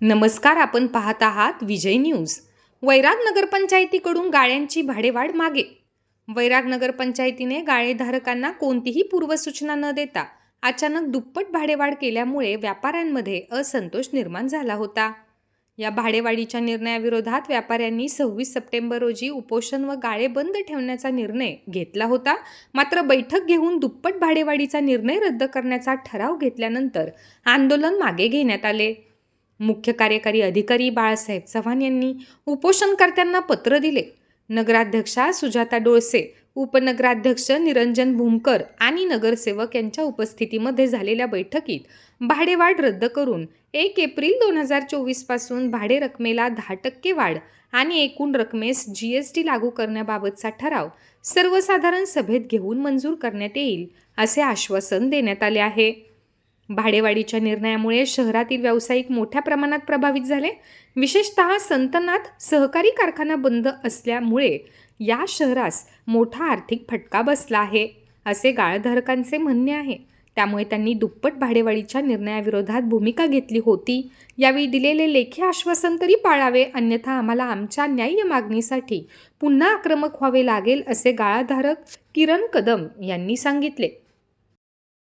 नमस्कार आपण पाहत आहात विजय न्यूज. वैराग नगरपंचायतीकडून गाळ्यांची भाडेवाढ मागे. वैराग नगरपंचायतीने गाळेधारकांना कोणतीही पूर्वसूचना न देता अचानक दुप्पट भाडेवाढ केल्यामुळे व्यापाऱ्यांमध्ये असंतोष निर्माण झाला होता. या भाडेवाढीच्या निर्णयाविरोधात व्यापाऱ्यांनी सव्वीस सप्टेंबर रोजी उपोषण व गाळे बंद ठेवण्याचा निर्णय घेतला होता. मात्र बैठक घेऊन दुप्पट भाडेवाढीचा निर्णय रद्द करण्याचा ठराव घेतल्यानंतर आंदोलन मागे घेण्यात आले. मुख्य कार्यकारी अधिकारी बाळासाहेब चव्हाण यांनी उपोषणकर्त्यांना पत्र दिले. नगराध्यक्षा सुजाता डोळसे उपनगराध्यक्ष निरंजन भूमकर आणि नगरसेवक यांच्या उपस्थितीमध्ये झालेल्या बैठकीत भाडेवाढ रद्द करून एक एप्रिल दोन हजार चोवीसपासून भाडे रकमेला दहा टक्के वाढ आणि एकूण रकमेस जी एस टी लागू करण्याबाबतचा ठराव सर्वसाधारण सभेत घेऊन मंजूर करण्यात येईल असे आश्वासन देण्यात आले आहे. भाडेवाढीच्या निर्णयामुळे शहरातील व्यावसायिक मोठ्या प्रमाणात प्रभावित झाले. विशेषतः संतनाथ सहकारी कारखाना बंद असल्यामुळे या शहरास मोठा आर्थिक फटका बसला आहे असे गाळधारकांचे म्हणणे आहे. त्यामुळे त्यांनी दुप्पट भाडेवाढीच्या निर्णयाविरोधात भूमिका घेतली होती. यावेळी दिलेले लेखी आश्वासन तरी पाळावे अन्यथा आम्हाला आमच्या न्याय्य मागणीसाठी पुन्हा आक्रमक व्हावे लागेल असे गाळाधारक किरण कदम यांनी सांगितले.